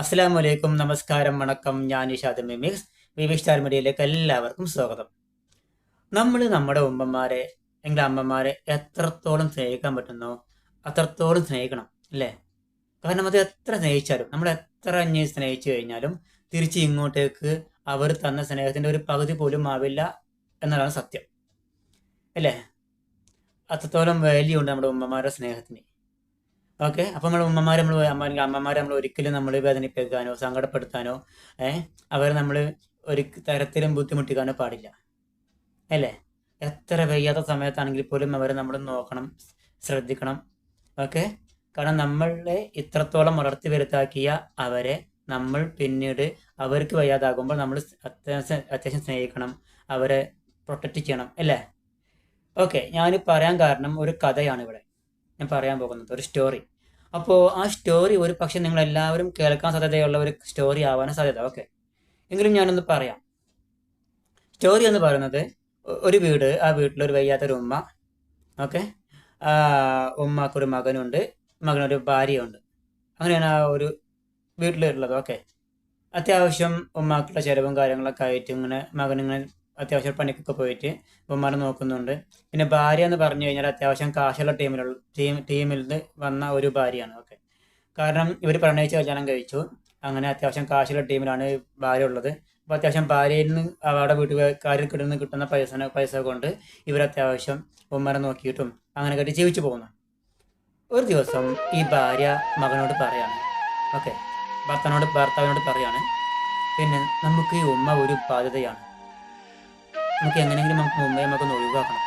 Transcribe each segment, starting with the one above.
അസ്സാം വലൈക്കും നമസ്കാരം വണക്കം. ഞാൻ നിഷാദ് മിമിക്സ് വിവി സ്റ്റാർ മീഡിയയിലേക്ക് എല്ലാവർക്കും സ്വാഗതം. നമ്മൾ നമ്മുടെ ഉമ്മമാരെ എങ്കിലും അമ്മമാരെ എത്രത്തോളം സ്നേഹിക്കാൻ പറ്റുന്നോ അത്രത്തോളം സ്നേഹിക്കണം അല്ലേ? കാരണം അത് എത്ര സ്നേഹിച്ചാലും നമ്മൾ എത്ര അഞ്ഞ് സ്നേഹിച്ചു കഴിഞ്ഞാലും തിരിച്ച് ഇങ്ങോട്ടേക്ക് അവർ തന്ന സ്നേഹത്തിന്റെ ഒരു പകുതി പോലും ആവില്ല എന്നതാണ് സത്യം അല്ലേ? അത്രത്തോളം വാല്യൂ ഉണ്ട് നമ്മുടെ ഉമ്മമാരുടെ സ്നേഹത്തിന്. ഓക്കെ അപ്പം നമ്മൾ ഉമ്മമാരെ നമ്മൾ അമ്മമാരെ അമ്മമാരെ നമ്മൾ ഒരിക്കലും നമ്മൾ വേദനിപ്പിക്കാനോ സങ്കടപ്പെടുത്താനോ ഏഹ് അവരെ നമ്മൾ ഒരു തരത്തിലും ബുദ്ധിമുട്ടിക്കാനോ പാടില്ല. അല്ലേ? എത്ര വയ്യാത്ത സമയത്താണെങ്കിൽ പോലും അവരെ നമ്മൾ നോക്കണം ശ്രദ്ധിക്കണം. ഓക്കെ കാരണം നമ്മളെ ഇത്രത്തോളം വളർത്തി വലുതാക്കിയ അവരെ നമ്മൾ പിന്നീട് അവർക്ക് വയ്യാതാകുമ്പോൾ നമ്മൾ അത്യാവശ്യം അത്യാവശ്യം സ്നേഹിക്കണം അവരെ പ്രൊട്ടക്റ്റ് ചെയ്യണം. അല്ലേ? ഓക്കെ ഞാൻ പറയാൻ കാരണം ഒരു കഥയാണ് ഇവിടെ. ഞാൻ പറയാൻ പോകുന്നത്. ഒരു സ്റ്റോറി അപ്പോൾ ആ സ്റ്റോറി ഒരു പക്ഷെ നിങ്ങൾ എല്ലാവരും കേൾക്കാൻ സാധ്യതയുള്ള ഒരു സ്റ്റോറി ആവാനാണ് സാധ്യത ഓക്കെ എങ്കിലും ഞാനൊന്ന് പറയാം. സ്റ്റോറി എന്ന് പറയുന്നത് ഒരു വീട് ആ വീട്ടിലൊരു വയ്യാത്തൊരു ഉമ്മ ഓക്കെ ഉമ്മക്കൊരു മകനുണ്ട് മകനൊരു ഭാര്യയുണ്ട്. അങ്ങനെയാണ് ആ ഒരു വീട്ടിലുള്ളത് ഓക്കെ അത്യാവശ്യം ഉമ്മാക്കുള്ള ചിലവും കാര്യങ്ങളൊക്കെ ആയിട്ട് ഇങ്ങനെ മകനിങ്ങനെ അത്യാവശ്യം പണിക്കൊക്കെ പോയിട്ട് ഉമ്മാനെ നോക്കുന്നുണ്ട്. പിന്നെ ഭാര്യ എന്ന് പറഞ്ഞു കഴിഞ്ഞാൽ അത്യാവശ്യം കാശുള്ള ടീമിലുള്ള ടീം ടീമിൽ നിന്ന് വന്ന ഒരു ഭാര്യയാണ് ഓക്കെ കാരണം ഇവർ പ്രണയിച്ച് കല്യാണം കഴിച്ചു. അങ്ങനെ അത്യാവശ്യം കാശുള്ള ടീമിലാണ് ഭാര്യ ഉള്ളത്. അപ്പോൾ അത്യാവശ്യം ഭാര്യയിൽ നിന്ന് അവരുടെ വീട്ടുകാരിൽ കിട്ടുന്ന കിട്ടുന്ന പൈസ പൈസ കൊണ്ട് ഇവർ അത്യാവശ്യം ഉമ്മനെ നോക്കിയിട്ടും അങ്ങനെ കേട്ട് ജീവിച്ചു പോകുന്നു. ഒരു ദിവസം ഈ ഭാര്യ മകനോട് പറയാണ്. ഓക്കെ. ഭർത്താവിനോട് ഭർത്താവിനോട് പറയാണ്. പിന്നെ നമുക്ക് ഈ ഉമ്മ ഒരു ബാധ്യതയാണ്. നമുക്ക് എങ്ങനെയെങ്കിലും നമുക്ക് ഉമ്മയെ നമുക്കൊന്ന് ഒഴിവാക്കണം.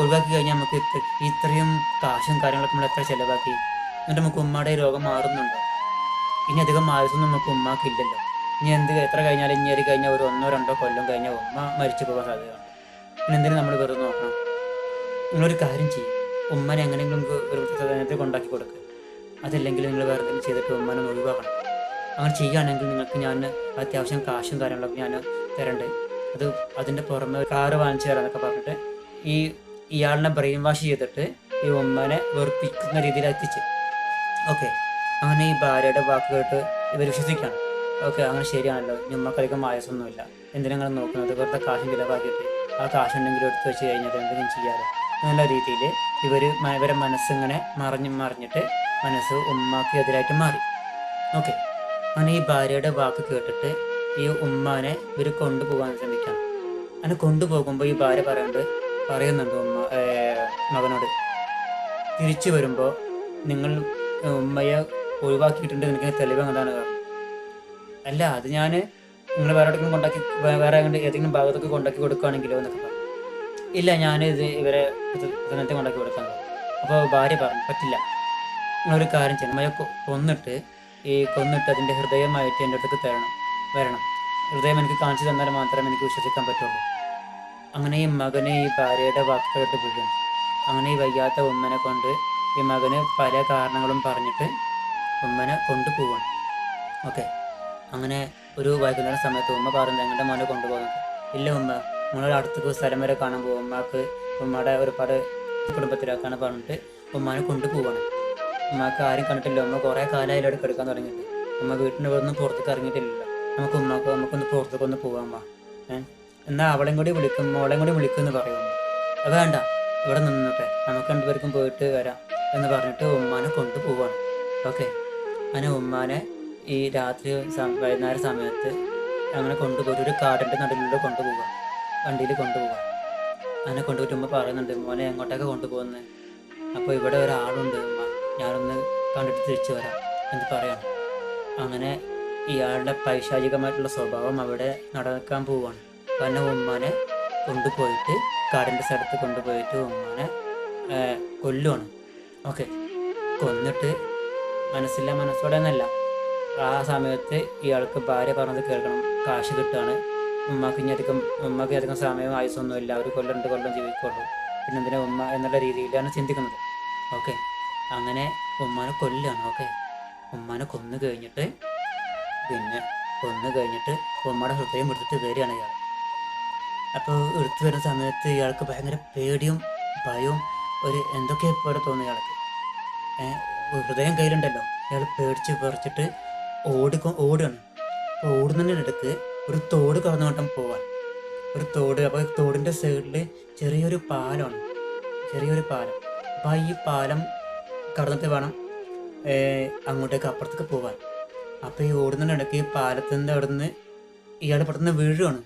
ഒഴിവാക്കി കഴിഞ്ഞാൽ നമുക്ക് ഇത്ര- ഇത്രയും കാശും കാര്യങ്ങളൊക്കെ നമ്മൾ എത്ര ചിലവാക്കി? എന്നിട്ട് നമുക്ക് ഉമ്മയുടെ രോഗം മാറുന്നുണ്ടോ? ഇനി അധികം ആയുസൊന്നും നമുക്ക് ഉമ്മാക്ക് ഇല്ലല്ലോ ഇനി എന്ത് എത്ര കഴിഞ്ഞാലും ഇനി ഒരു കഴിഞ്ഞാൽ ഒരു ഒന്നോ രണ്ടോ കൊല്ലം കഴിഞ്ഞാൽ ഉമ്മ മരിച്ചു പോകാൻ സാധ്യതയുണ്ട്. പിന്നെ എന്തിനും നമ്മൾ വെറുതെ നോക്കണം? നിങ്ങളൊരു കാര്യം ചെയ്യും. ഉമ്മനെ എങ്ങനെയെങ്കിലും ഒരു വൃദ്ധസദനത്തിൽ കൊണ്ടാക്കി കൊടുക്കുക അതല്ലെങ്കിൽ നിങ്ങൾ വേറെ എന്തെങ്കിലും ചെയ്തിട്ട് ഉമ്മനെ ഒഴിവാക്കണം. അങ്ങനെ ചെയ്യുകയാണെങ്കിൽ നിങ്ങൾക്ക് ഞാൻ അത്യാവശ്യം കാശും കാര്യങ്ങളൊക്കെ ഞാൻ തരണ്ട്. അത് അതിന്റെ പുറമെ കാറ് വാങ്ങിച്ചു തരാന്നൊക്കെ പറഞ്ഞിട്ട് ഈ ഇയാളിനെ ബ്രെയിൻ വാഷ് ചെയ്തിട്ട് ഈ ഉമ്മനെ വെറുപ്പിക്കുന്ന രീതിയിൽ എത്തിച്ച്. ഓക്കെ അങ്ങനെ ഈ ഭാര്യയുടെ വാക്ക് കേട്ട് ഇവർ വിശ്വസിക്കുകയാണ് ഓക്കെ അങ്ങനെ ശരിയാണല്ലോ. ഇനി ആയസൊന്നുമില്ല അധികം എന്തിനാ നിങ്ങൾ നോക്കുന്നത്? വെറുതെ കാശും ചിലവാക്കിയിട്ട് ആ കാശുണ്ടെങ്കിലും എടുത്ത് വെച്ച് കഴിഞ്ഞാൽ എന്തെങ്കിലും ചെയ്യാറ് എന്നുള്ള രീതിയിൽ ഇവർ ഇവരെ മനസ്സിങ്ങനെ മറിഞ്ഞ് മറിഞ്ഞിട്ട് മനസ്സ് ഉമ്മാക്ക് എതിരായിട്ട് മാറി. ഓക്കെ അങ്ങനെ ഈ ഭാര്യയുടെ വാക്ക് കേട്ടിട്ട് ഈ ഉമ്മാനെ ഇവർ കൊണ്ടുപോകാൻ ശ്രമിക്കാം. അങ്ങനെ കൊണ്ടുപോകുമ്പോൾ ഈ ഭാര്യ പറയുന്നുണ്ട് പറയുന്നുണ്ട് ഉമ്മ മകനോട് തിരിച്ചു വരുമ്പോൾ നിങ്ങൾ ഉമ്മയെ ഒഴിവാക്കിയിട്ടുണ്ട് എനിക്ക് തെളിവ് എന്താണ് അല്ല അത് ഞാൻ നിങ്ങൾ വേറെ എവിടെയെങ്കിലും കൊണ്ടാക്കി വേറെ ഏതെങ്കിലും ഭാഗത്തൊക്കെ കൊണ്ടാക്കി കൊടുക്കുകയാണെങ്കിലോ എന്നൊക്കെ പറഞ്ഞു. ഇല്ല ഞാൻ ഇത് ഇവരെ ഇതിനകത്ത് കൊണ്ടാക്കി കൊടുക്കാൻ അപ്പോൾ ഭാര്യ പറഞ്ഞു പറ്റില്ല. നിങ്ങളൊരു കാര്യം ചെയ്യണം. ഉമ്മയെ കൊന്നിട്ട് ഈ കൊന്നിട്ട് അതിന്റെ ഹൃദയമായിട്ട് എന്റെ അടുത്തേക്ക് തരണം. വരണം. ഹൃദയം എനിക്ക് കാണിച്ചു തന്നാൽ മാത്രമേ എനിക്ക് വിശ്വസിക്കാൻ പറ്റുള്ളൂ. അങ്ങനെ ഈ മകനെ ഈ ഭാര്യയുടെ വാക്കുകേട്ട് വീഴും അങ്ങനെ ഈ വയ്യാത്ത ഉമ്മനെ കൊണ്ട് ഈ മകന് പല കാരണങ്ങളും പറഞ്ഞിട്ട് ഉമ്മനെ കൊണ്ടുപോവാണ്. ഓക്കെ. അങ്ങനെ ഒരു വൈകുന്നേരം സമയത്ത് ഉമ്മ പറയുന്നത് ഞങ്ങളുടെ മോനെ കൊണ്ടുപോകുന്നത് ഇല്ല ഉമ്മ നിങ്ങളുടെ അടുത്തേക്ക് സ്ഥലം വരെ കാണാൻ പോകും ഉമ്മക്ക് ഉമ്മയുടെ ഒരുപാട് കുടുംബത്തിലാക്കാണ് പറഞ്ഞിട്ട് ഉമ്മാനെ കൊണ്ടുപോവാണ്. ഉമ്മക്ക് ആരും കണ്ടിട്ടില്ല. ഉമ്മ കുറേ കാലമായാലും അവിടെ കിടക്കാൻ തുടങ്ങിയിട്ട്. ഉമ്മ വീട്ടിന്റെ ഒന്നും പുറത്തേക്ക് ഇറങ്ങിയിട്ടില്ലല്ലോ നമുക്ക് ഉമ്മാക്ക് നമുക്കൊന്ന് പുറത്തേക്ക് ഒന്ന് പോകാം ഉമ്മ ഏഹ് എന്നാൽ അവളെയും കൂടി വിളിക്കും മോളെയും കൂടി വിളിക്കുമെന്ന് പറയും ഉമ്മ അത് വേണ്ട ഇവിടെ നിന്നോട്ടെ. നമുക്ക് രണ്ടുപേർക്കും പോയിട്ട് വരാം എന്ന് പറഞ്ഞിട്ട് ഉമ്മാനെ കൊണ്ടുപോവാണ് ഓക്കെ. അങ്ങനെ ഉമ്മാനെ ഈ രാത്രി വൈകുന്നേര സമയത്ത് അങ്ങനെ കൊണ്ടുപോയിട്ട് ഒരു കാടിന്റെ നടുവിലൂടെ കൊണ്ടുപോവുക വണ്ടിയിൽ കൊണ്ടുപോവുക അങ്ങനെ കൊണ്ടുപോയിട്ട് ഉമ്മ പറയുന്നുണ്ട് മോനെ എങ്ങോട്ടൊക്കെ കൊണ്ടുപോകുന്നത് അപ്പോൾ ഇവിടെ ഒരാളുണ്ട് ഉമ്മ. ഞാനൊന്ന് കണ്ടിട്ട് തിരിച്ചു വരാം എന്ന് പറയണം. അങ്ങനെ ഇയാളുടെ പൈശാചികമായിട്ടുള്ള സ്വഭാവം അവിടെ നടക്കാൻ പോവാണ്. കാരണം ഉമ്മാനെ കൊണ്ടുപോയിട്ട് കാടിന്റെ സ്ഥലത്ത് കൊണ്ടുപോയിട്ട് ഉമ്മാനെ കൊല്ലുവാണ്. ഓക്കെ. കൊന്നിട്ട് മനസ്സില്ല മനസ്സോടെ എന്നല്ല. ആ സമയത്ത് ഇയാൾക്ക് ഭാര്യ പറഞ്ഞത് കേൾക്കണം. കാശ് കിട്ടുകയാണ് ഉമ്മക്ക് ഇനി അധികം ഉമ്മക്ക് അധികം സമയം ആയുസൊന്നുമില്ല ഒരു കൊല്ലം രണ്ട് കൊല്ലം ജീവിക്കുള്ളൂ. പിന്നെ എന്തിനാ ഉമ്മ എന്നുള്ള രീതിയിലാണ് ചിന്തിക്കുന്നത്. ഓക്കെ. അങ്ങനെ ഉമ്മാനെ കൊല്ലുകയാണ് ഓക്കെ. ഉമ്മാനെ കൊന്നു കഴിഞ്ഞിട്ട് പിന്നെ കൊന്നു കഴിഞ്ഞിട്ട് ഉമ്മയുടെ ഹൃദയം എടുത്തിട്ട് വരികയാണ് ഇയാൾ. അപ്പോൾ എടുത്തു വരുന്ന സമയത്ത് ഇയാൾക്ക് ഭയങ്കര പേടിയും ഭയവും ഒരു എന്തൊക്കെ പോലെ തോന്നി ഇയാൾക്ക്. ഹൃദയം കയ്യിലുണ്ടല്ലോ. ഇയാൾ പേടിച്ച് പറിച്ചിട്ട് ഓടിക്കൊ ഓടുകയാണ് അപ്പോൾ ഓടുന്നതിനടുത്ത് ഒരു തോട് കടന്നു കൊണ്ടും പോവാൻ ഒരു തോട് അപ്പോൾ തോടിന്റെ സൈഡിൽ ചെറിയൊരു പാലമാണ്. ചെറിയൊരു പാലം. അപ്പോൾ ഈ പാലം കടന്നിട്ട് വേണം അങ്ങോട്ടേക്ക് അപ്പുറത്തേക്ക് പോവാൻ. അപ്പോൾ ഈ ഓടുന്നതിനിടയ്ക്ക് ഈ പാലത്തിന്റെ അവിടെ നിന്ന് ഇയാൾ പെട്ടെന്ന് വീഴുകയാണ്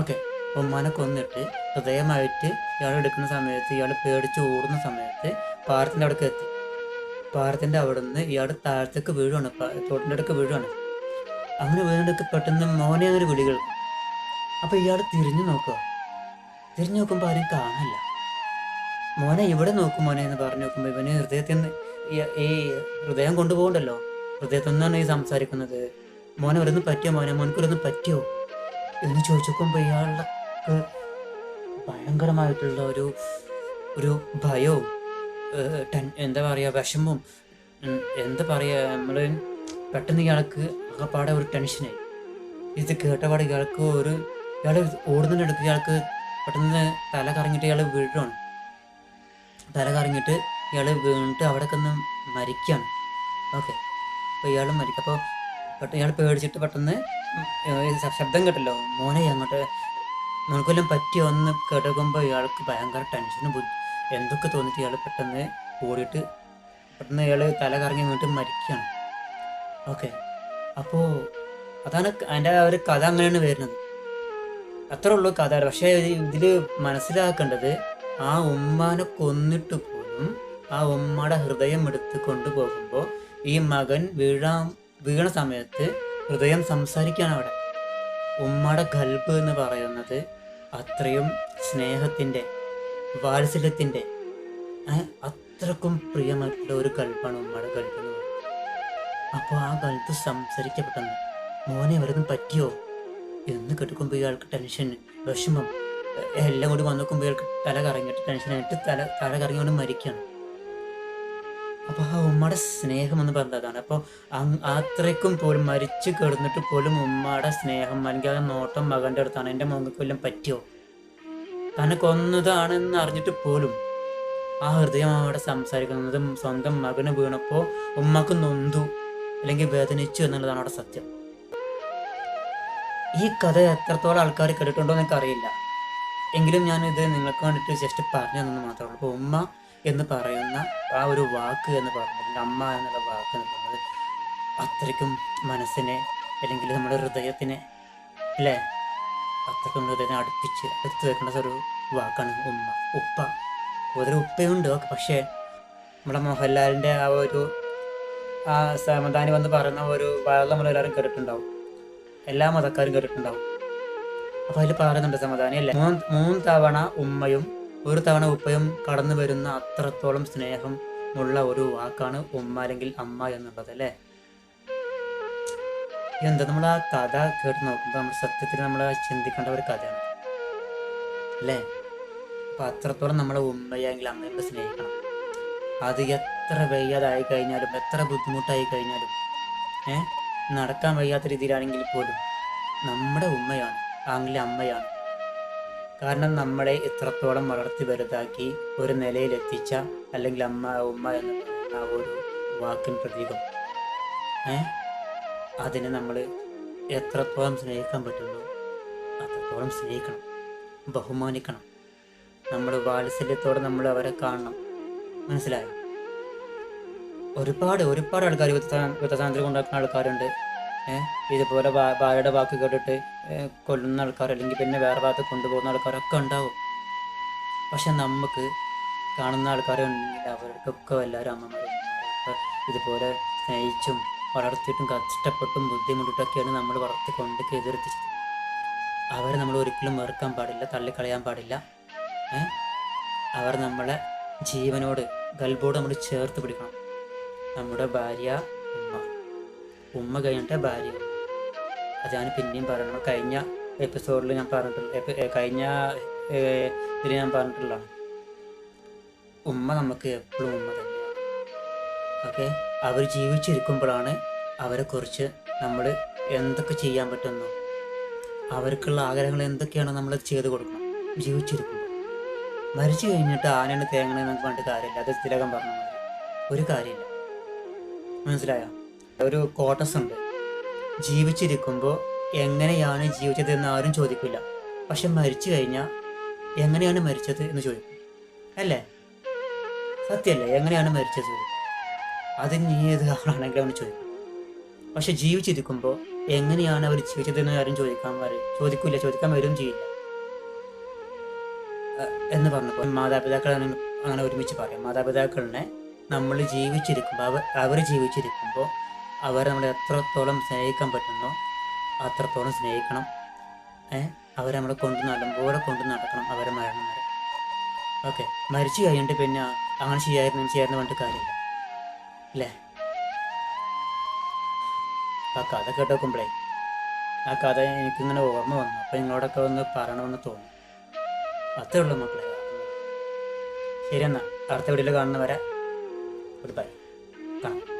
ഓക്കെ ഉമ്മാനെ കൊന്നിട്ട് ഹൃദയമായിട്ട് ഇയാൾ എടുക്കുന്ന സമയത്ത് ഇയാൾ പേടിച്ച് ഓടുന്ന സമയത്ത് പാറത്തിന്റെ അവിടേക്ക് എത്തി. പാറത്തിന്റെ അവിടെ നിന്ന് ഇയാൾ താഴത്തേക്ക് വീഴുവാണ്. തോട്ടിന്റെ അടുക്ക് വീഴുവാണ്. അങ്ങനെ വീണിടക്ക് പെട്ടെന്ന് മോനെ അങ്ങനെ വിളികൾ അപ്പൊ അപ്പോൾ ഇയാൾ തിരിഞ്ഞു നോക്കുക. തിരിഞ്ഞു നോക്കുമ്പോൾ ആരും കാണില്ല മോനെ ഇവിടെ നോക്കും മോനെ എന്ന് പറഞ്ഞു നോക്കുമ്പോൾ ഇവന് ഹൃദയത്തിൽ നിന്ന് ഈ ഹൃദയം കൊണ്ടുപോകണ്ടല്ലോ. ഹൃദയത്തിൽ നിന്നാണ് ഈ സംസാരിക്കുന്നത്. മോനെ ഒരൊന്നും പറ്റിയോ മോനെ? മോനക്കൊരൊന്നും പറ്റിയോ? എന്ന് ചോദിച്ചപ്പോൾ ഇയാൾക്ക് ഭയങ്കരമായിട്ടുള്ള ഒരു ഒരു ഭയവും എന്താ പറയുക വിഷമവും എന്താ പറയുക നമ്മൾ പെട്ടെന്ന് ഇയാൾക്ക് ആകെപ്പാടെ ഒരു ടെൻഷനായി. ഇത് കേട്ടപാട് ഇയാൾക്ക് ഒരു ഇയാൾ ഓടുന്നതിനിടയ്ക്ക് ഇയാൾക്ക് പെട്ടെന്ന് തല കറങ്ങിയിട്ട് ഇയാൾ വീഴാണ് തല കറങ്ങിയിട്ട് ഇയാൾ വീണിട്ട് അവിടെ ഒന്ന് മരിക്കുകയാണ്. ഓക്കെ. അപ്പോൾ ഇയാളും മരിക്കും. അപ്പോൾ പെട്ടെന്ന് ഇയാൾ പേടിച്ചിട്ട് പെട്ടെന്ന് ശബ്ദം കേട്ടല്ലോ. മോനെ അങ്ങോട്ട് നമുക്കെല്ലാം പറ്റിയോ എന്ന് കേട്ടേക്കുമ്പോൾ ഇയാൾക്ക് ഭയങ്കര ടെൻഷനും എന്തൊക്കെ തോന്നിയിട്ട് ഇയാൾ പെട്ടെന്ന് ഓടിയിട്ട് പെട്ടെന്ന് ഇയാൾ തല കറങ്ങി വീണ്ടും മരിക്കുകയാണ് ഓക്കെ. അപ്പോൾ അതാണ് അതിന്റെ ആ ഒരു കഥ അങ്ങനെയാണ് വരുന്നത്. അത്രേ ഉള്ളൂ കഥ. പക്ഷേ ഇതിൽ മനസ്സിലാക്കേണ്ടത് ആ ഉമ്മാനെ കൊന്നിട്ട് പോലും ആ ഉമ്മയുടെ ഹൃദയം എടുത്ത് കൊണ്ടുപോകുമ്പോൾ ഈ മകൻ വീഴാൻ വീണ സമയത്ത് ഹൃദയം സംസാരിക്കുകയാണ് അവിടെ. ഉമ്മയുടെ ഗൽബ് എന്ന് പറയുന്നത് അത്രയും സ്നേഹത്തിന്റെ വാത്സല്യത്തിന്റെ അത്രക്കും പ്രിയമായിട്ടുള്ള ഒരു ഗൾബാണ് ഉമ്മയുടെ ഗൾബ് എന്ന് പറയുന്നത്. അപ്പോൾ ആ ഗൾബ് സംസാരിക്കപ്പെട്ടെന്ന് മോനെ അവർക്കും പറ്റിയോ? എന്ന് കേട്ടുക്കുമ്പോൾ ഇയാൾക്ക് ടെൻഷൻ വിഷമം. എല്ലാം കൂടി വന്നു നോക്കുമ്പോൾ ഇയാൾക്ക് തല കറങ്ങിയിട്ട് ടെൻഷനായിട്ട് തല തല കറങ്ങിക്കൊണ്ട് മരിക്കുകയാണ് അപ്പോൾ ആ ഉമ്മയുടെ സ്നേഹം എന്ന് പറഞ്ഞത് അതാണ്. അപ്പോൾ അത്രയ്ക്കും പോലും മരിച്ചു കിടന്നിട്ട് പോലും ഉമ്മയുടെ സ്നേഹം അല്ലെങ്കിൽ ആ നോട്ടം മകന്റെ അടുത്താണ്. എന്റെ മകൾക്ക് വല്ലതും പറ്റിയോ? തന്നെ കൊന്നതാണെന്ന് അറിഞ്ഞിട്ട് പോലും ആ ഹൃദയം അവിടെ സംസാരിക്കുന്നതും സ്വന്തം മകന് വീണപ്പോൾ ഉമ്മക്ക് നൊന്തു അല്ലെങ്കിൽ വേദനിച്ചു എന്നുള്ളതാണ് അവിടെ സത്യം. ഈ കഥ എത്രത്തോളം ആൾക്കാർ കേട്ടിട്ടുണ്ടോ എന്ന് എനിക്കറിയില്ല. എങ്കിലും ഞാൻ ഇത് നിങ്ങൾക്ക് വേണ്ടിയിട്ട് ജസ്റ്റ് പറഞ്ഞു തന്നെന്ന് മാത്രമേ ഉള്ളൂ. അപ്പോൾ ഉമ്മ എന്ന് പറയുന്ന ആ ഒരു വാക്ക് എന്ന് പറയുന്നത് അമ്മ എന്നുള്ള വാക്ക് എന്ന് പറയുന്നത് അത്രയ്ക്കും മനസ്സിനെ അല്ലെങ്കിൽ നമ്മുടെ ഹൃദയത്തിനെ അല്ലേ? അത്രയ്ക്കും ഹൃദയത്തിനെ അടുപ്പിച്ച് അടുത്ത് വെക്കുന്ന ഒരു വാക്കാണ് ഉമ്മ. ഉപ്പ. ഒരു ഉപ്പയുണ്ട് പക്ഷേ നമ്മുടെ മോഹൻലാലിന്റെ ആ ഒരു ആ സമദാനി വന്ന് പറയുന്ന ഒരു വാഴ നമ്മളെല്ലാവരും കേട്ടിട്ടുണ്ടാവും. എല്ലാ മതക്കാരും കേട്ടിട്ടുണ്ടാവും. അപ്പോൾ അതിൽ പറയുന്നുണ്ട് സമദാനി അല്ലേ? മൂന്ന് മൂന്ന് തവണ ഉമ്മയും ഒരു തവണ ഉപ്പയും കടന്നു വരുന്ന അത്രത്തോളം സ്നേഹം ഉള്ള ഒരു വാക്കാണ് ഉമ്മ അല്ലെങ്കിൽ അമ്മ എന്നുള്ളത് അല്ലേ? എന്താ നമ്മൾ ആ കഥ കേട്ട് നോക്കുമ്പോൾ നമ്മൾ സത്യത്തിൽ നമ്മൾ ചിന്തിക്കേണ്ട ഒരു കഥയാണ് അല്ലേ? അപ്പം അത്രത്തോളം നമ്മളെ ഉമ്മയെങ്കിൽ അമ്മയെ സ്നേഹിക്കണം. അത് എത്ര വയ്യാതായി കഴിഞ്ഞാലും എത്ര ബുദ്ധിമുട്ടായി കഴിഞ്ഞാലും ഏഹ് നടക്കാൻ വയ്യാത്ത രീതിയിലാണെങ്കിൽ പോലും നമ്മുടെ ഉമ്മയാണ് ആങ്ങിലെ അമ്മയാണ് കാരണം നമ്മളെ എത്രത്തോളം വളർത്തി വലുതാക്കി ഒരു നിലയിലെത്തിച്ച അല്ലെങ്കിൽ അമ്മ ഉമ്മ എന്ന് പറയുന്ന ആ ഒരു വാക്കിൻ പ്രതീകം. ഏ? അതിനെ നമ്മൾ എത്രത്തോളം സ്നേഹിക്കാൻ പറ്റുന്നു അത്രത്തോളം സ്നേഹിക്കണം ബഹുമാനിക്കണം. നമ്മൾ വാത്സല്യത്തോടെ നമ്മൾ അവരെ കാണണം. മനസ്സിലായോ? ഒരുപാട് ഒരുപാട് ആൾക്കാർ വൃത്തസാന്ദ്രം കൊണ്ടാക്കുന്ന ആൾക്കാരുണ്ട്. ഇതുപോലെ ഭാര്യയുടെ വാക്ക് കേട്ടിട്ട് കൊല്ലുന്ന ആൾക്കാർ അല്ലെങ്കിൽ പിന്നെ വേറെ ഭാഗത്ത് കൊണ്ടുപോകുന്ന ആൾക്കാരൊക്കെ ഉണ്ടാവും. പക്ഷെ നമുക്ക് കാണുന്ന ആൾക്കാരെ ഉണ്ടെങ്കിൽ അവർക്കൊക്കെ എല്ലാവരും അമ്മമാരും ഇതുപോലെ സ്നേഹിച്ചും വളർത്തിയിട്ടും കഷ്ടപ്പെട്ടും ബുദ്ധിമുട്ടിട്ടൊക്കെയാണ് നമ്മൾ വളർത്തിക്കൊണ്ട് എതിർത്തിച്ചത് അവരെ നമ്മൾ ഒരിക്കലും വെറുക്കാൻ പാടില്ല തള്ളിക്കളയാൻ പാടില്ല. അവർ നമ്മളെ ജീവനോട് ഗൽബോട് നമ്മൾ ചേർത്ത് പിടിക്കണം. നമ്മുടെ ഭാര്യ ഉമ്മ. ഉമ്മ കഴിഞ്ഞിട്ട് ഭാര്യ. അത് ഞാൻ പിന്നെയും പറയണം കഴിഞ്ഞ എപ്പിസോഡിൽ ഞാൻ പറഞ്ഞിട്ടുള്ള കഴിഞ്ഞ ഇതിൽ ഞാൻ പറഞ്ഞിട്ടുള്ളതാണ് ഉമ്മ നമുക്ക് എപ്പോഴും ഉമ്മ തന്നെയാണ്. ഓക്കെ? അവർ ജീവിച്ചിരിക്കുമ്പോഴാണ് അവരെക്കുറിച്ച് നമ്മൾ എന്തൊക്കെ ചെയ്യാൻ പറ്റുന്നു അവർക്കുള്ള ആഗ്രഹങ്ങൾ എന്തൊക്കെയാണോ നമ്മൾ ചെയ്തു കൊടുക്കണം ജീവിച്ചിരിക്കുമ്പോൾ മരിച്ചു കഴിഞ്ഞിട്ട് ആനയാണ് തേങ്ങണേ നമുക്ക് പറഞ്ഞിട്ട് കാര്യമില്ല. അത് തിലകം പറഞ്ഞ ഒരു കാര്യമില്ല. മനസ്സിലായോ? ഒരു കോട്ടസ് ഉണ്ട്. ജീവിച്ചിരിക്കുമ്പോൾ എങ്ങനെയാണ് ജീവിച്ചത് എന്ന് ആരും ചോദിക്കില്ല. പക്ഷെ മരിച്ചു കഴിഞ്ഞാൽ എങ്ങനെയാണ് മരിച്ചത് എന്ന് ചോദിക്കും. അല്ലേ? സത്യല്ലേ എങ്ങനെയാണ് മരിച്ചത്? അത് നീ ഏത് ആളാണെങ്കിലും അവന് ചോദിക്കും. പക്ഷെ ജീവിച്ചിരിക്കുമ്പോൾ എങ്ങനെയാണ് അവർ ജീവിച്ചതെന്ന് ആരും ചോദിക്കാൻ പറയും ചോദിക്കില്ല ചോദിക്കാൻ വരും ചെയ്യില്ല. എന്ന് പറഞ്ഞപ്പോൾ മാതാപിതാക്കൾ അങ്ങനെ ഒരുമിച്ച് പറയും. മാതാപിതാക്കളിനെ നമ്മൾ ജീവിച്ചിരിക്കുമ്പോൾ അവർ അവർ ജീവിച്ചിരിക്കുമ്പോൾ അവരെ നമ്മൾ എത്രത്തോളം സ്നേഹിക്കാൻ പറ്റുന്നോ അത്രത്തോളം സ്നേഹിക്കണം. അവരെ നമ്മളെ കൊണ്ട് നല്ലപോലെ കൊണ്ട് നടക്കണം അവരെ മരണം വരെ. ഓക്കെ. മരിച്ചു കഴിഞ്ഞിട്ട് പിന്നെ അങ്ങനെ ചെയ്യായിരുന്നു ചെയ്യായിരുന്നു പറഞ്ഞിട്ട് കാര്യമില്ല. അല്ലേ? ആ കഥ കേട്ടോക്കുമ്പോഴേ ആ കഥ എനിക്കിങ്ങനെ ഓർമ്മ വന്നു. അപ്പം നിങ്ങളോടൊക്കെ ഒന്ന് പറയണമെന്ന് തോന്നി. അത്രേ ഉള്ളൂ മക്കളെ. ശരി എന്നാൽ അടുത്ത വീഡിയോയിൽ കാണുന്നവരെ ഗുഡ് ബൈ കാണാം.